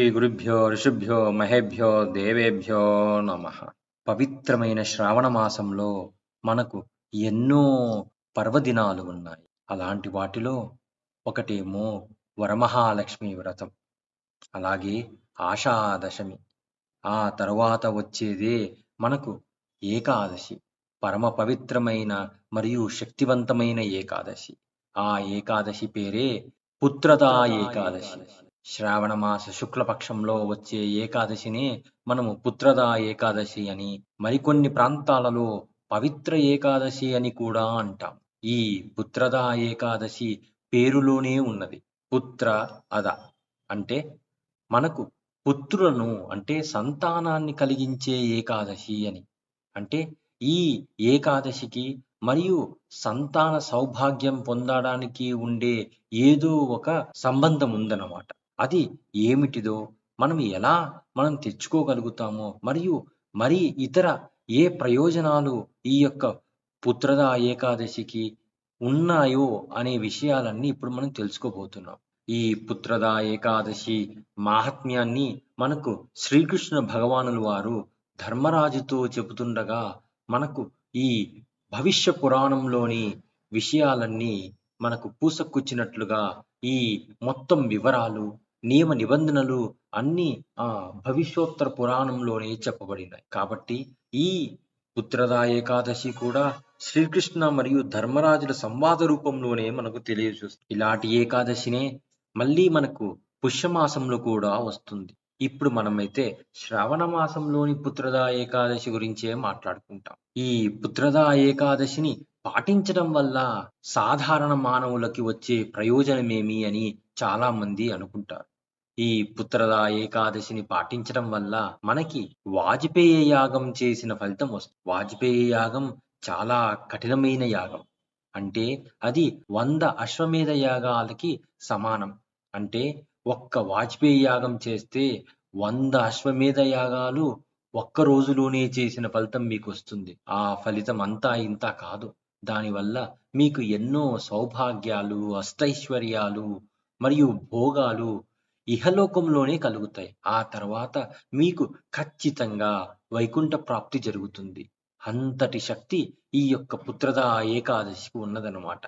శ్రీ గురుభ్యో ఋషుభ్యో మహేభ్యో దేవేభ్యో నమ. పవిత్రమైన శ్రావణ మాసంలో మనకు ఎన్నో పర్వదినాలు ఉన్నాయి. అలాంటి వాటిలో ఒకటేమో వరమహాలక్ష్మి వ్రతం. అలాగే ఆషాదశమి. ఆ తరువాత వచ్చేదే మనకు ఏకాదశి. పరమ పవిత్రమైన మరియు శక్తివంతమైన ఏకాదశి. ఆ ఏకాదశి పేరే పుత్రదా ఏకాదశి. శ్రావణమాస శుక్లపక్షంలో వచ్చే ఏకాదశినే మనము పుత్రదా ఏకాదశి అని మరికొన్ని ప్రాంతాలలో పవిత్ర ఏకాదశి అని కూడా అంటాం. ఈ పుత్రదా ఏకాదశి పేరులోనే ఉన్నది. పుత్ర అద అంటే మనకు పుత్రులను అంటే సంతానాన్ని కలిగించే ఏకాదశి అని. అంటే ఈ ఏకాదశికి మరియు సంతాన సౌభాగ్యం పొందడానికి ఉండే ఏదో ఒక సంబంధం ఉందన్నమాట అది ఏమిటిదో మనం ఎలా మనం తెచ్చుకోగలుగుతామో మరియు మరి ఇతర ఏ ప్రయోజనాలు ఈ యొక్క పుత్రద ఏకాదశికి ఉన్నాయో అనే విషయాలన్నీ ఇప్పుడు మనం తెలుసుకోబోతున్నాం. ఈ పుత్రద ఏకాదశి మాహాత్మ్యాన్ని మనకు శ్రీకృష్ణ భగవానుల వారు ధర్మరాజుతో చెబుతుండగా మనకు ఈ భవిష్య పురాణంలోని విషయాలన్నీ మనకు పూసక్కుచ్చినట్లుగా ఈ మొత్తం వివరాలు నియమ నిబంధనలు అన్ని ఆ భవిష్యోత్తర పురాణంలోనే చెప్పబడినాయి. కాబట్టి ఈ పుత్రదా ఏకాదశి కూడా శ్రీకృష్ణ మరియు ధర్మరాజుల సంవాద రూపంలోనే మనకు తెలియజేస్తుంది. ఇలాంటి ఏకాదశినే మళ్ళీ మనకు పుష్యమాసంలో కూడా వస్తుంది. ఇప్పుడు మనమైతే శ్రావణ మాసంలోని పుత్రదా ఏకాదశి గురించే మాట్లాడుకుంటాం. ఈ పుత్రదా ఏకాదశిని పాటించడం వల్ల సాధారణ మానవులకి వచ్చే ప్రయోజనమేమి అని చాలా మంది అనుకుంటారు. ఈ పుత్రదా ఏకాదశిని పాటించడం వల్ల మనకి వాజపేయ యాగం చేసిన ఫలితం వస్తుంది. వాజపేయ యాగం చాలా కఠినమైన యాగం. అంటే అది వంద అశ్వమేధ యాగాలకి సమానం. అంటే ఒక్క వాజ్పేయి యాగం చేస్తే వంద అశ్వమేధ యాగాలు ఒక్క రోజులోనే చేసిన ఫలితం మీకు వస్తుంది. ఆ ఫలితం అంతా ఇంత కాదు. దానివల్ల మీకు ఎన్నో సౌభాగ్యాలు అష్టైశ్వర్యాలు మరియు భోగాలు ఇహలోకంలోనే కలుగుతాయి. ఆ తర్వాత మీకు ఖచ్చితంగా వైకుంఠ ప్రాప్తి జరుగుతుంది. అంతటి శక్తి ఈ యొక్క పుత్రదా ఏకాదశికి ఉన్నదనమాట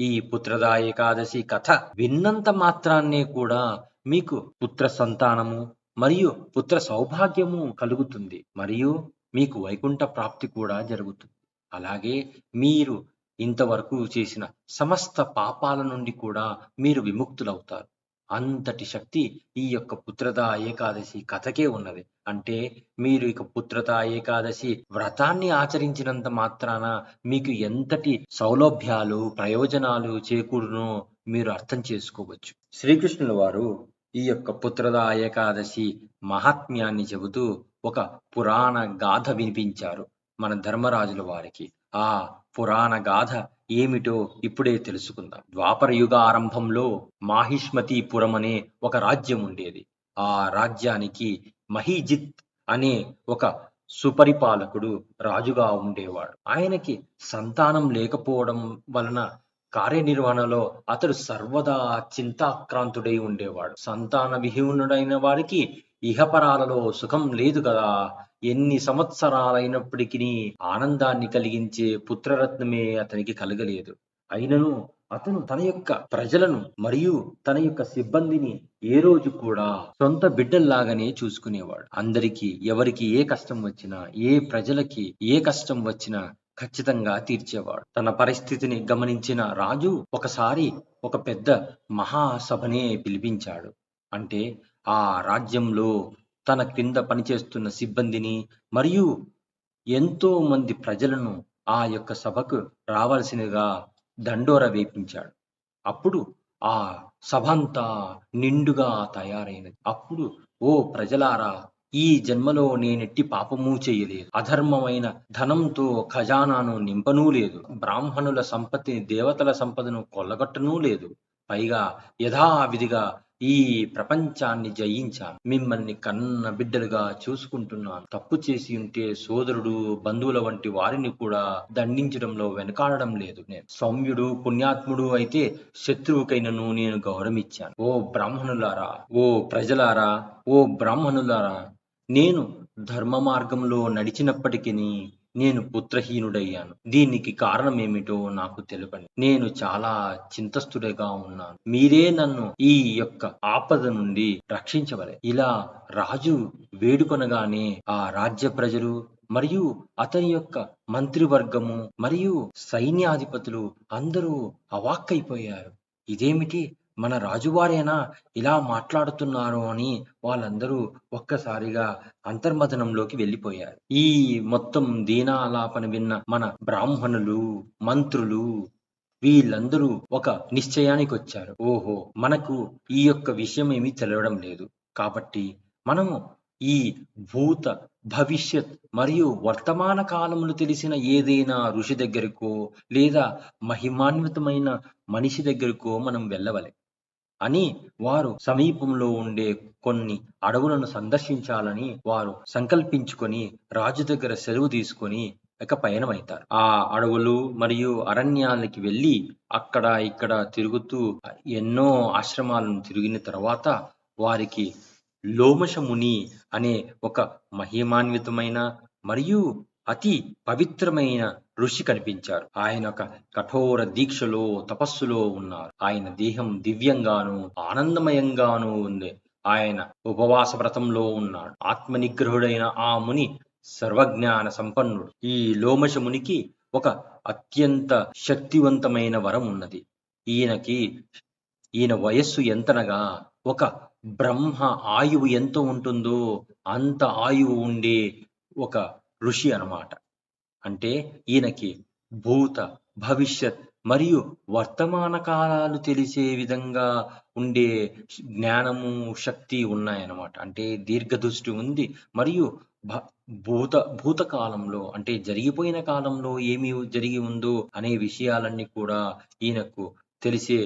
ఈ పుత్రదా ఏకాదశి కథ విన్నంత మాత్రాన్నే కూడా మీకు పుత్ర సంతానము మరియు పుత్ర సౌభాగ్యము కలుగుతుంది. మరియు మీకు వైకుంఠ ప్రాప్తి కూడా జరుగుతుంది. అలాగే మీరు ఇంతవరకు చేసిన సమస్త పాపాల నుండి కూడా మీరు విముక్తులవుతారు. అంతటి శక్తి ఈ యొక్క పుత్రదా ఏకాదశి కథకే ఉన్నది. అంటే మీరు ఇక పుత్రతా ఏకాదశి వ్రతాన్ని ఆచరించినంత మాత్రాన మీకు ఎంతటి సౌలభ్యాలు ప్రయోజనాలు చేకూరునో మీరు అర్థం చేసుకోవచ్చు. శ్రీకృష్ణుల వారు ఈ యొక్క పుత్రదా ఏకాదశి మహాత్మ్యాన్ని చెబుతూ ఒక పురాణ గాథ వినిపించారు మన ధర్మరాజుల వారికి. ఆ పురాణ గాథ ఏమిటో ఇప్పుడే తెలుసుకుందాం. ద్వాపర యుగ ఆరంభంలో మాహిష్మతీపురం అనే ఒక రాజ్యం ఉండేది. ఆ రాజ్యానికి మహీజిత్ అనే ఒక సుపరిపాలకుడు రాజుగా ఉండేవాడు. ఆయనకి సంతానం లేకపోవడం వలన కార్యనిర్వహణలో అతడు సర్వదా చింతాక్రాంతుడై ఉండేవాడు. సంతాన విహీనుడైన వారికి ఇహపరాలలో సుఖం లేదు కదా. ఎన్ని సంవత్సరాలైనప్పటికీ ఆనందాన్ని కలిగించే పుత్రరత్నమే అతనికి కలగలేదు. అయినను అతను తన యొక్క ప్రజలను మరియు తన యొక్క సిబ్బందిని ఏ రోజు కూడా సొంత బిడ్డల్లాగానే చూసుకునేవాడు. అందరికీ ఎవరికి ఏ కష్టం వచ్చినా ఏ ప్రజలకి ఏ కష్టం వచ్చినా ఖచ్చితంగా తీర్చేవాడు. తన పరిస్థితిని గమనించిన రాజు ఒకసారి ఒక పెద్ద మహాసభనే పిలిపించాడు. అంటే ఆ రాజ్యంలో తన క్రింద పనిచేస్తున్న సిబ్బందిని మరియు ఎంతో మంది ప్రజలను ఆ యొక్క సభకు రావాల్సినగా దండోర వేపించాడు. అప్పుడు ఆ సభంతా నిండుగా తయారైనది. అప్పుడు ఓ ప్రజలారా ఈ జన్మలో నేనెట్టి పాపము చేయలేదు. అధర్మమైన ధనంతో ఖజానాను నింపనూ లేదు. బ్రాహ్మణుల సంపత్తిని దేవతల సంపదను కొల్లగొట్టనూ లేదు. పైగా యథావిధిగా ఈ ప్రపంచాన్ని జయించాను. మిమ్మల్ని కన్న బిడ్డలుగా చూసుకుంటున్నాను. తప్పు చేసి ఉంటే సోదరుడు బంధువుల వంటి వారిని కూడా దండించడంలో వెనకాడడం లేదు. నేను సౌమ్యుడు పుణ్యాత్ముడు అయితే శత్రువుకైనను నేను గౌరవించాను. ఓ బ్రాహ్మణులారా ఓ ప్రజలారా ఓ బ్రాహ్మణులారా నేను ధర్మ మార్గంలో నడిచినప్పటికీ నేను పుత్రహీనుడయ్యాను. దీనికి కారణం ఏమిటో నాకు తెలుపండి. నేను చాలా చింతస్తుడిగా ఉన్నాను. మీరే నన్ను ఈ యొక్క ఆపద నుండి రక్షించవలే. ఇలా రాజు వేడుకొనగానే ఆ రాజ్య ప్రజలు మరియు అతని యొక్క మంత్రివర్గము మరియు సైన్యాధిపతులు అందరూ అవాక్కైపోయారు. ఇదేమిటి? మన రాజువారేనా ఇలా మాట్లాడుతున్నారు అని వాళ్ళందరూ ఒక్కసారిగా అంతర్మథనంలోకి వెళ్ళిపోయారు. ఈ మొత్తం దీనాలాపన విన్న మన బ్రాహ్మణులు మంత్రులు వీళ్ళందరూ ఒక నిశ్చయానికి వచ్చారు ఓహో మనకు ఈ యొక్క విషయం ఏమీ తెలవడం లేదు. కాబట్టి మనము ఈ భూత భవిష్యత్ మరియు వర్తమాన కాలములు తెలిసిన ఏదైనా ఋషి దగ్గరకో లేదా మహిమాన్వితమైన మనిషి దగ్గరకో మనం వెళ్ళవలే. అని వారు సమీపంలో ఉండే కొన్ని అడవులను సందర్శించాలని వారు సంకల్పించుకొని రాజు దగ్గర సెలవు తీసుకొని ఇక పయనమవుతారు ఆ అడవులు మరియు అరణ్యాలకి వెళ్ళి అక్కడ ఇక్కడ తిరుగుతూ ఎన్నో ఆశ్రమాలను తిరిగిన తర్వాత వారికి లోమశముని అనే ఒక మహిమాన్వితమైన మరియు అతి పవిత్రమైన ఋషి కనిపించారు. ఆయన ఒక కఠోర దీక్షలో తపస్సులో ఉన్నారు. ఆయన దేహం దివ్యంగాను ఆనందమయంగాను ఉంది. ఆయన ఉపవాస వ్రతంలో ఉన్నాడు. ఆత్మనిగ్రహుడైన ఆ ముని సర్వజ్ఞాన సంపన్నుడు. ఈ లోమశ మునికి ఒక అత్యంత శక్తివంతమైన వరం ఉన్నది. ఈయనకి ఈయన వయస్సు ఎంతనగా ఒక బ్రహ్మ ఆయువు ఎంత ఉంటుందో అంత ఆయువు ఉండే ఒక ఋషి అన్నమాట. అంటే ఈయనకి భూత భవిష్యత్ మరియు వర్తమాన కాలాలు తెలిసే విధంగా ఉండే జ్ఞానము శక్తి ఉన్నాయన్నమాట. అంటే దీర్ఘదృష్టి ఉంది మరియు భ భూత భూతకాలంలో అంటే జరిగిపోయిన కాలంలో ఏమి జరిగి ఉందో అనే విషయాలన్నీ కూడా ఈయనకు తెలిసే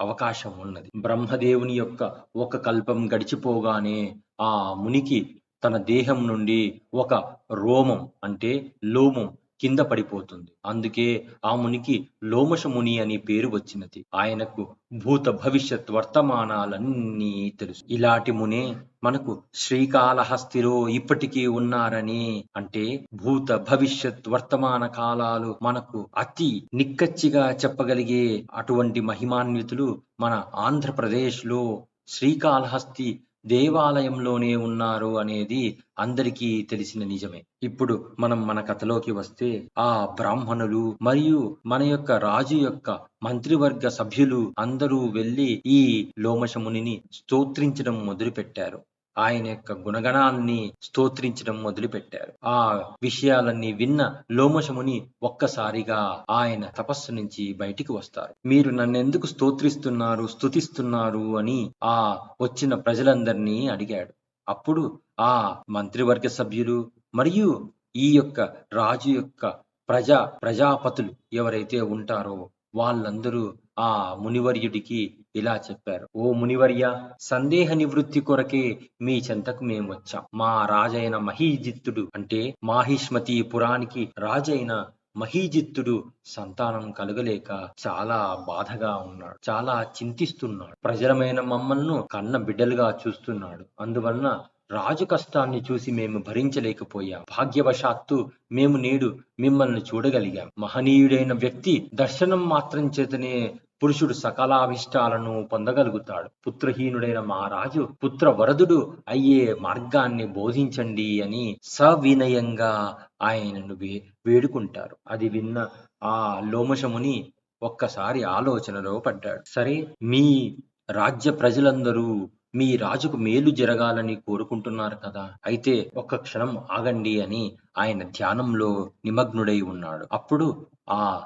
అవకాశం ఉన్నది. బ్రహ్మదేవుని యొక్క ఒక కల్పం గడిచిపోగానే ఆ మునికి తన దేహం నుండి ఒక రోమం అంటే లోమం కింద పడిపోతుంది. అందుకే ఆ మునికి లోమశముని అని పేరు వచ్చినది. ఆయనకు భూత భవిష్యత్ వర్తమానాలన్నీ తెలుసు. ఇలాంటి మునే మనకు శ్రీకాళహస్తిలో ఇప్పటికీ ఉన్నారని అంటే భూత భవిష్యత్ వర్తమాన కాలాలు మనకు అతి నిక్కచ్చిగా చెప్పగలిగే అటువంటి మహిమాన్వితులు మన ఆంధ్రప్రదేశ్లో శ్రీకాళహస్తి దేవాలయంలోనే ఉన్నారు అనేది అందరికీ తెలిసిన నిజమే. ఇప్పుడు మనం మన కథలోకి వస్తే ఆ బ్రాహ్మణులు మరియు మన యొక్క రాజు యొక్క మంత్రివర్గ సభ్యులు అందరూ వెళ్ళి ఈ లోమశమునిని స్తోత్రించడం మొదలుపెట్టారు. ఆయన యొక్క గుణగణాన్ని స్తోత్రించడం మొదలుపెట్టారు. ఆ విషయాలన్నీ విన్న లోమశముని ఒక్కసారిగా ఆయన తపస్సు నుంచి బయటికి వస్తారు. మీరు నన్నెందుకు స్తోత్రిస్తున్నారు స్తుతిస్తున్నారు అని ఆ వచ్చిన ప్రజలందరినీ అడిగాడు. అప్పుడు ఆ మంత్రివర్గ సభ్యులు మరియు ఈ యొక్క రాజు యొక్క ప్రజా ప్రజాపతులు ఎవరైతే ఉంటారో వాళ్ళందరూ ఆ మునివర్యుడికి ఇలా చెప్పారు. ఓ మునివర్య సందేహ నివృత్తి కొరకే మీ చెంతకు మేము వచ్చాం మా రాజైన మహీజిత్తుడు అంటే మాహిష్మతి పురానికి రాజైన మహీజిత్తుడు సంతానం కలగలేక చాలా బాధగా ఉన్నాడు. చాలా చింతిస్తున్నాడు. ప్రజలమైన మమ్మల్ని కన్న బిడ్డలుగా చూస్తున్నాడు. అందువలన రాజు కష్టాన్ని చూసి మేము భరించలేకపోయాం. భాగ్యవశాత్తు మేము నేడు మిమ్మల్ని చూడగలిగాం. మహనీయుడైన వ్యక్తి దర్శనం మాత్రం చేతనే పురుషుడు సకలాభిష్టాలను పొందగలుగుతాడు. పుత్రహీనుడైన మహారాజు పుత్ర వరదుడు అయ్యే మార్గాన్ని బోధించండి అని సవినయంగా ఆయనను వే వేడుకుంటారు. అది విన్న ఆ లోమశముని ఒక్కసారి ఆలోచనలో పడ్డాడు. సరే మీ రాజ్య ప్రజలందరూ మీ రాజుకు మేలు జరగాలని కోరుకుంటున్నారు కదా? అయితే ఒక్క క్షణం ఆగండి అని ఆయన ధ్యానంలో నిమగ్నుడై ఉన్నాడు. అప్పుడు ఆ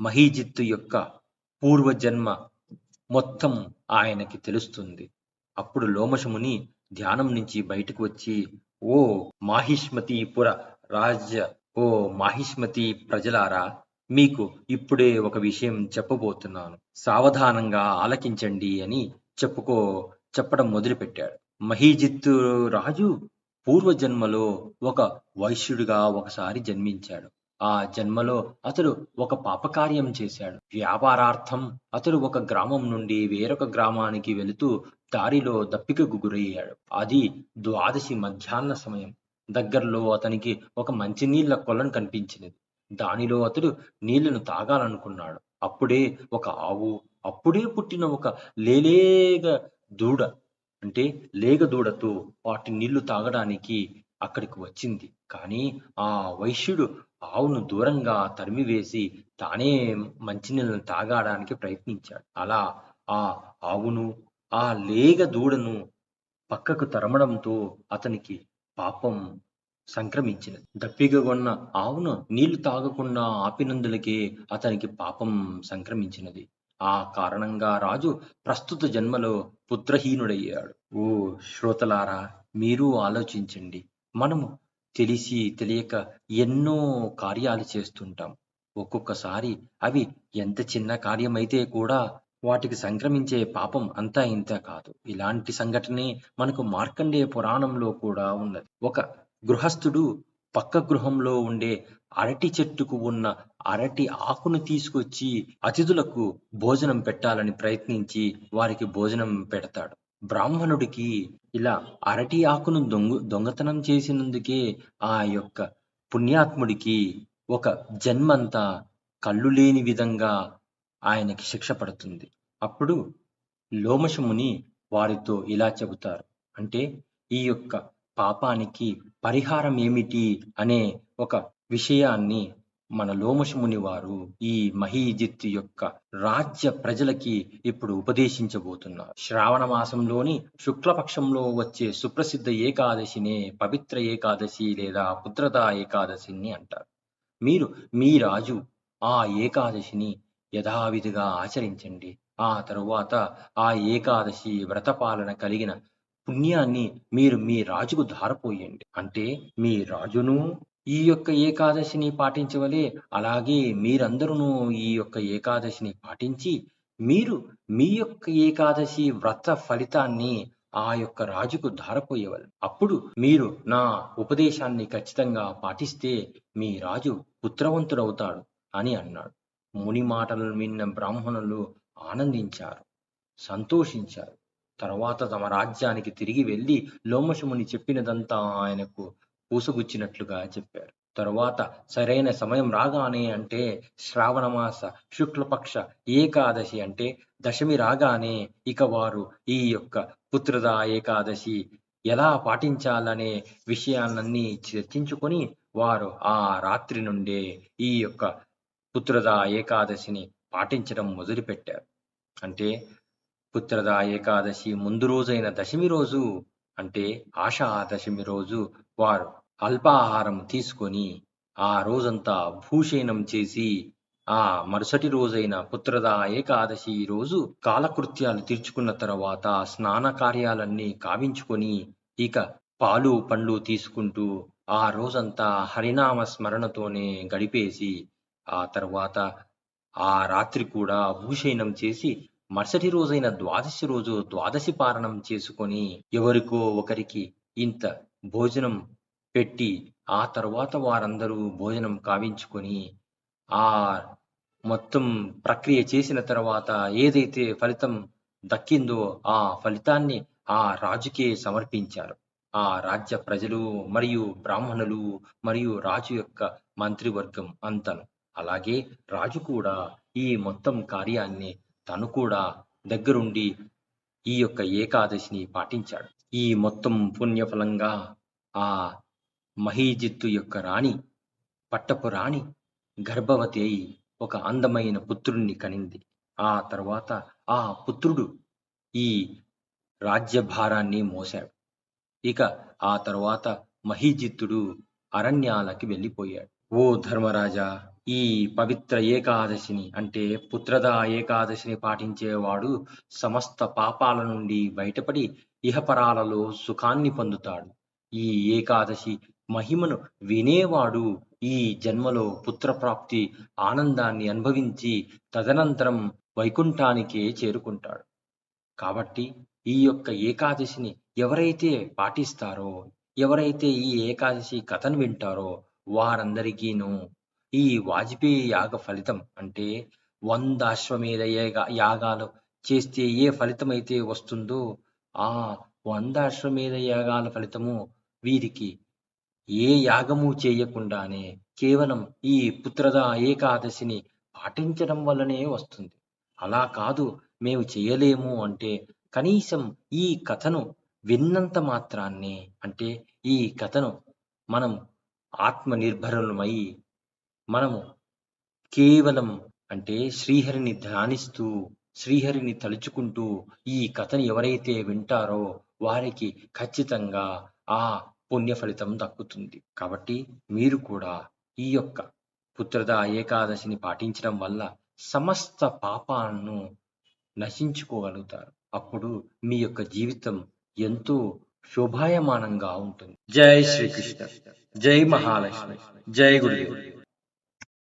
మహీజిత్తు యొక్క పూర్వజన్మ మొత్తం ఆయనకి తెలుస్తుంది. అప్పుడు లోమశముని ధ్యానం నుంచి బయటకు వచ్చి ఓ మాహిష్మతిపుర రాజ్య ఓ మాహిష్మతి ప్రజలారా మీకు ఇప్పుడే ఒక విషయం చెప్పబోతున్నాను. సావధానంగా ఆలకించండి అని చెప్పుకో చెప్పడం మొదలుపెట్టాడు. మహీజిత్తు రాజు పూర్వజన్మలో ఒక వైశ్యుడిగా ఒకసారి జన్మించాడు. ఆ జన్మలో అతడు ఒక పాపకార్యం చేశాడు. వ్యాపారార్థం అతడు ఒక గ్రామం నుండి వేరొక గ్రామానికి వెళుతూ దారిలో దప్పికకు గురయ్యాడు. అది ద్వాదశి మధ్యాహ్న సమయం. దగ్గరలో అతనికి ఒక మంచినీళ్ళ కొలను కనిపించినది. దానిలో అతడు నీళ్ళను తాగాలనుకున్నాడు. అప్పుడే ఒక ఆవు అప్పుడే పుట్టిన ఒక లేలేగ దూడ అంటే లేగ దూడతో వాటి నీళ్ళు తాగడానికి అక్కడికి వచ్చింది. కానీ ఆ వైశ్యుడు ఆవును దూరంగా తరిమివేసి తానే మంచినీళ్ళను తాగడానికి ప్రయత్నించాడు. అలా ఆ ఆవును ఆ లేగ దూడను పక్కకు తరమడంతో అతనికి పాపం సంక్రమించినది దప్పిగా కొన్న ఆవును నీళ్ళు తాగకుండా ఆపినందులకే అతనికి పాపం సంక్రమించినది. ఆ కారణంగా రాజు ప్రస్తుత జన్మలో పుత్రహీనుడయ్యాడు. ఓ శ్రోతలారా మీరు ఆలోచించండి. మనము తెలిసి తెలియక ఎన్నో కార్యాలు చేస్తుంటాం. ఒక్కొక్కసారి అవి ఎంత చిన్న కార్యమైతే కూడా వాటికి సంక్రమించే పాపం అంతా ఇంత కాదు. ఇలాంటి సంఘటనే మనకు మార్కండేయ పురాణంలో కూడా ఉన్నది. ఒక గృహస్థుడు పక్క గృహంలో ఉండే అరటి చెట్టుకు ఉన్న అరటి ఆకును తీసుకొచ్చి అతిథులకు భోజనం పెట్టాలని ప్రయత్నించి వారికి భోజనం పెడతాడు. బ్రాహ్మణుడికి ఇలా అరటి ఆకును దొంగ దొంగతనం చేసినందుకే ఆ యొక్క పుణ్యాత్ముడికి ఒక జన్మంతా కళ్ళు లేని విధంగా ఆయనకి శిక్ష పడుతుంది. అప్పుడు లోమశముని వారితో ఇలా చెబుతారు. అంటే ఈ యొక్క పాపానికి పరిహారం ఏమిటి అనే ఒక విషయాన్ని మన లోమశముని వారు ఈ మహీజిత్ యొక్క రాజ్య ప్రజలకి ఇప్పుడు ఉపదేశించబోతున్నారు. శ్రావణ మాసంలోని శుక్లపక్షంలో వచ్చే సుప్రసిద్ధ ఏకాదశినే పవిత్ర ఏకాదశి లేదా పుత్రదా ఏకాదశిని అంటారు. మీరు మీ రాజు ఆ ఏకాదశిని యథావిధిగా ఆచరించండి. ఆ తరువాత ఆ ఏకాదశి వ్రతపాలన కలిగిన పుణ్యాన్ని మీరు మీ రాజుకు ధారపోయండి. అంటే మీ రాజును ఈ యొక్క ఏకాదశిని పాటించవలే. అలాగే మీరందరూ ఈ యొక్క ఏకాదశిని పాటించి మీరు మీ యొక్క ఏకాదశి వ్రత ఫలితాన్ని ఆ యొక్క రాజుకు ధారపోయేవారు అప్పుడు మీరు నా ఉపదేశాన్ని ఖచ్చితంగా పాటిస్తే మీ రాజు పుత్రవంతుడవుతాడు అని అన్నాడు. ముని మాటలను విన్న బ్రాహ్మణులు ఆనందించారు సంతోషించారు. తర్వాత తమ రాజ్యానికి తిరిగి వెళ్ళి లోమశముని చెప్పినదంతా ఆయనకు పూసగుచ్చినట్లుగా చెప్పారు. తరువాత సరైన సమయం రాగానే అంటే శ్రావణమాస శుక్లపక్ష ఏకాదశి అంటే దశమి రాగానే ఇక వారు ఈ యొక్క పుత్రద ఏకాదశి ఎలా పాటించాలనే విషయాలన్నీ చర్చించుకొని వారు ఆ రాత్రి నుండే ఈ యొక్క పుత్రద ఏకాదశిని పాటించడం మొదలుపెట్టారు. అంటే పుత్రద ఏకాదశి ముందు రోజైన దశమి రోజు అంటే ఆషా దశమి రోజు వారు అల్పాహారం తీసుకొని ఆ రోజంతా భూషయనం చేసి ఆ మరుసటి రోజైన పుత్రద ఏకాదశి రోజు కాలకృత్యాలు తీర్చుకున్న తర్వాత స్నాన కార్యాలన్నీ కావించుకొని ఇక పాలు పండ్లు తీసుకుంటూ ఆ రోజంతా హరినామ స్మరణతోనే గడిపేసి ఆ తర్వాత ఆ రాత్రి కూడా భూషయనం చేసి మరుసటి రోజైన ద్వాదశి రోజు ద్వాదశి పారణం చేసుకొని ఎవరికో ఒకరికి ఇంత భోజనం పెట్టి ఆ తర్వాత వారందరూ భోజనం కావించుకొని ఆ మొత్తం ప్రక్రియ చేసిన తర్వాత ఏదైతే ఫలితం దక్కిందో ఆ ఫలితాన్ని ఆ రాజుకే సమర్పించారు. ఆ రాజ్య ప్రజలు మరియు బ్రాహ్మణులు మరియు రాజు యొక్క మంత్రివర్గం అంతను. అలాగే రాజు కూడా ఈ మొత్తం కార్యాన్ని తను కూడా దగ్గరుండి ఈ యొక్క ఏకాదశిని పాటించాడు. ఈ మొత్తం పుణ్యఫలంగా ఆ మహీజిత్తు యొక్క రాణి పట్టపు రాణి గర్భవతి అయి ఒక అందమైన పుత్రుణ్ణి కనింది. ఆ తర్వాత ఆ పుత్రుడు ఈ రాజ్యభారాన్ని మోశాడు. ఇక ఆ తర్వాత మహీజిత్తుడు అరణ్యాలకి వెళ్ళిపోయాడు. ఓ ధర్మరాజా ఈ పవిత్ర ఏకాదశిని అంటే పుత్రద ఏకాదశిని పాటించేవాడు సమస్త పాపాల నుండి బయటపడి ఇహపరాలలో సుఖాన్ని పొందుతాడు. ఈ ఏకాదశి మహిమను వినేవాడు. ఈ జన్మలో పుత్రప్రాప్తి ఆనందాన్ని అనుభవించి తదనంతరం వైకుంఠానికే చేరుకుంటాడు. కాబట్టి ఈ యొక్క ఏకాదశిని ఎవరైతే పాటిస్తారో ఎవరైతే ఈ ఏకాదశి కథను వింటారో వారందరికీను ఈ వాజపేయి యాగ ఫలితం అంటే వంద అశ్వమేధ యాగ యాగాలు చేస్తే ఏ ఫలితం అయితే వస్తుందో ఆ వంద అశ్వమేధ యాగాల ఫలితము వీరికి ఏ యాగము చేయకుండానే కేవలం ఈ పుత్రద ఏకాదశిని పాటించడం వల్లనే వస్తుంది. అలా కాదు మేము చేయలేము అంటే కనీసం ఈ కథను విన్నంత మాత్రాన్ని అంటే ఈ కథను మనం ఆత్మనిర్భరమై మనము కేవలం అంటే శ్రీహరిని ధ్యానిస్తూ శ్రీహరిని తలుచుకుంటూ ఈ కథను ఎవరైతే వింటారో వారికి ఖచ్చితంగా ఆ పుణ్య ఫలితం దక్కుతుంది. కాబట్టి మీరు కూడా ఈ యొక్క పుత్రద ఏకాదశిని పాటించడం వల్ల సమస్త పాపాలను నశించుకోగలుగుతారు. అప్పుడు మీ యొక్క జీవితం ఎంతో శోభాయమానంగా ఉంటుంది. జై శ్రీకృష్ణ. జై మహాలక్ష్మి. జై గురుదేవుడు.